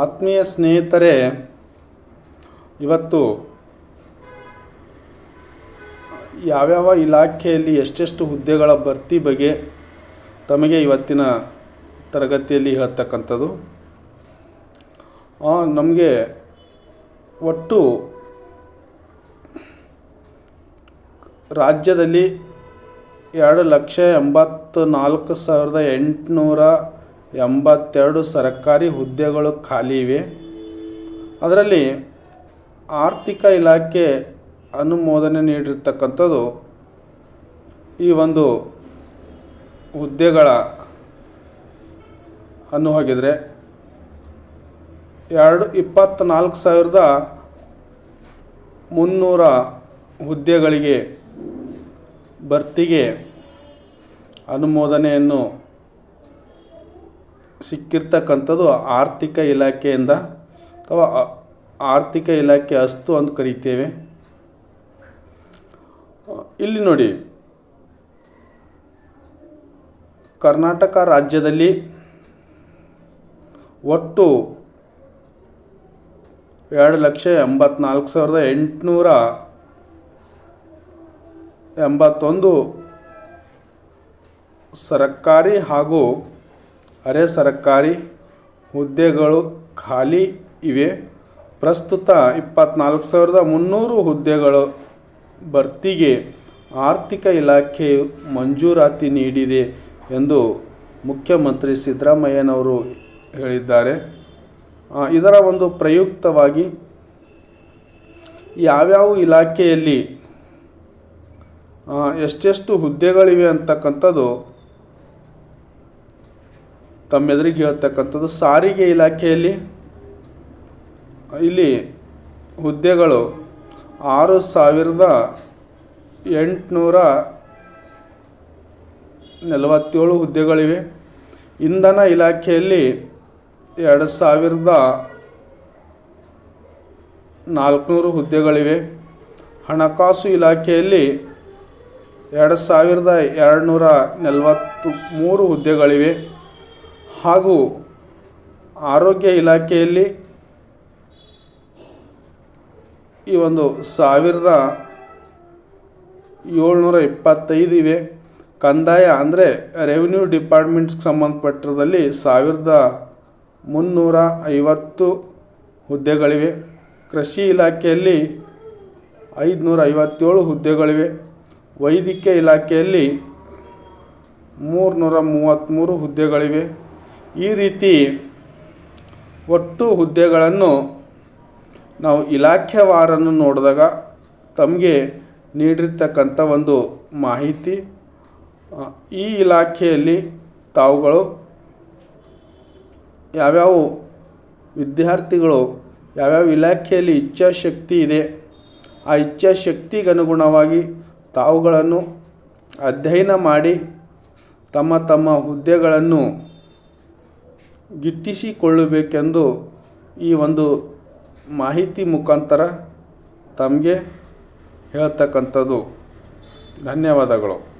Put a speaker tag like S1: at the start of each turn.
S1: ಆತ್ಮೀಯ ಸ್ನೇಹಿತರೆ, ಇವತ್ತು ಯಾವ್ಯಾವ ಇಲಾಖೆಯಲ್ಲಿ ಎಷ್ಟೆಷ್ಟು ಹುದ್ದೆಗಳ ಭರ್ತಿ ಬಗ್ಗೆ ತಮಗೆ ಇವತ್ತಿನ ತರಗತಿಯಲ್ಲಿ ಹೇಳ್ತಕ್ಕಂಥದ್ದು. ನಮಗೆ ಒಟ್ಟು ರಾಜ್ಯದಲ್ಲಿ ಎರಡು ಲಕ್ಷ ಎಂಬತ್ತು ನಾಲ್ಕು ಸಾವಿರದ ಎಂಟುನೂರ ಎಂಬತ್ತೆರಡು ಸರ್ಕಾರಿ ಹುದ್ದೆಗಳು ಖಾಲಿ ಇವೆ. ಅದರಲ್ಲಿ ಆರ್ಥಿಕ ಇಲಾಖೆ ಅನುಮೋದನೆ ನೀಡಿರ್ತಕ್ಕಂಥದ್ದು ಈ ಒಂದು ಹುದ್ದೆಗಳ ಅನ್ನು ಹೋಗಿದರೆ ಎರಡು ಇಪ್ಪತ್ತ್ನಾಲ್ಕು ಸಾವಿರದ ಮುನ್ನೂರ ಹುದ್ದೆಗಳಿಗೆ ಭರ್ತಿಗೆ ಅನುಮೋದನೆಯನ್ನು ಸಿಕ್ಕಿರ್ತಕ್ಕಂಥದ್ದು ಆರ್ಥಿಕ ಇಲಾಖೆಯಿಂದ ಅಥವಾ ಆರ್ಥಿಕ ಇಲಾಖೆ ಅಸ್ತು ಅಂತ ಕರಿತೇವೆ. ಇಲ್ಲಿ ನೋಡಿ. ಕರ್ನಾಟಕ ರಾಜ್ಯದಲ್ಲಿ ಒಟ್ಟು ಎರಡು ಲಕ್ಷ ಎಂಬತ್ನಾಲ್ಕು ಸಾವಿರದ ಎಂಟುನೂರ ಎಂಬತ್ತೊಂದು ಸರ್ಕಾರಿ ಹಾಗೂ ಅರೆ ಸರ್ಕಾರಿ ಹುದ್ದೆಗಳು ಖಾಲಿ ಇವೆ. ಪ್ರಸ್ತುತ ಇಪ್ಪತ್ತ್ನಾಲ್ಕು ಸಾವಿರದ ಮುನ್ನೂರು ಹುದ್ದೆಗಳು ಭರ್ತಿಗೆ ಆರ್ಥಿಕ ಇಲಾಖೆಯು ಮಂಜೂರಾತಿ ನೀಡಿದೆ ಎಂದು ಮುಖ್ಯಮಂತ್ರಿ ಸಿದ್ದರಾಮಯ್ಯನವರು ಹೇಳಿದ್ದಾರೆ. ಇದರ ಒಂದು ಪ್ರಯುಕ್ತವಾಗಿ ಯಾವ್ಯಾವ ಇಲಾಖೆಯಲ್ಲಿ ಎಷ್ಟೆಷ್ಟು ಹುದ್ದೆಗಳಿವೆ ಅಂತಕ್ಕಂಥದ್ದು ತಮ್ಮೆದುರಿಗೆ ಹೇಳ್ತಕ್ಕಂಥದ್ದು ಸಾರಿಗೆ ಇಲಾಖೆಯಲ್ಲಿ ಇಲ್ಲಿ ಹುದ್ದೆಗಳು ಆರು ಸಾವಿರದ ಎಂಟುನೂರ ನಲವತ್ತೇಳು ಹುದ್ದೆಗಳಿವೆ. ಇಂಧನ ಇಲಾಖೆಯಲ್ಲಿ ಎರಡು ಸಾವಿರದ ನಾಲ್ಕುನೂರು ಹುದ್ದೆಗಳಿವೆ. ಹಣಕಾಸು ಇಲಾಖೆಯಲ್ಲಿ ಎರಡು ಸಾವಿರದ ಎರಡುನೂರ ನಲವತ್ತು ಮೂರು ಹುದ್ದೆಗಳಿವೆ. ಹಾಗೂ ಆರೋಗ್ಯ ಇಲಾಖೆಯಲ್ಲಿ ಈ ಒಂದು ಸಾವಿರದ ಏಳ್ನೂರ ಇಪ್ಪತ್ತೈದು ಇವೆ. ಕಂದಾಯ ಅಂದರೆ ರೆವಿನ್ಯೂ ಡಿಪಾರ್ಟ್ಮೆಂಟ್ಸ್ಗೆ ಸಂಬಂಧಪಟ್ಟಿರೋದಲ್ಲಿ ಸಾವಿರದ ಮುನ್ನೂರ ಐವತ್ತು ಹುದ್ದೆಗಳಿವೆ. ಕೃಷಿ ಇಲಾಖೆಯಲ್ಲಿ ಐದುನೂರ ಐವತ್ತೇಳು ಹುದ್ದೆಗಳಿವೆ. ವೈದ್ಯಕೀಯ ಇಲಾಖೆಯಲ್ಲಿ ಮೂರುನೂರ ಮೂವತ್ತ್ಮೂರು ಹುದ್ದೆಗಳಿವೆ. ಈ ರೀತಿ ಒಟ್ಟು ಹುದ್ದೆಗಳನ್ನು ನಾವು ಇಲಾಖೆವಾರನ್ನು ನೋಡಿದಾಗ ತಮಗೆ ನೀಡಿರ್ತಕ್ಕಂಥ ಒಂದು ಮಾಹಿತಿ ಈ ಇಲಾಖೆಯಲ್ಲಿ ತಾವುಗಳು ಯಾವ್ಯಾವ ವಿದ್ಯಾರ್ಥಿಗಳು, ಯಾವ್ಯಾವ ಇಲಾಖೆಯಲ್ಲಿ ಇಚ್ಛಾಶಕ್ತಿ ಇದೆ, ಆ ಇಚ್ಛಾಶಕ್ತಿಗೆ ಅನುಗುಣವಾಗಿ ತಾವುಗಳನ್ನು ಅಧ್ಯಯನ ಮಾಡಿ ತಮ್ಮ ತಮ್ಮ ಹುದ್ದೆಗಳನ್ನು ಗಿಟ್ಟಿಸಿಕೊಳ್ಳಬೇಕೆಂದು ಈ ಒಂದು ಮಾಹಿತಿ ಮುಖಾಂತರ ತಮಗೆ ಹೇಳ್ತಕ್ಕಂಥದ್ದು. ಧನ್ಯವಾದಗಳು.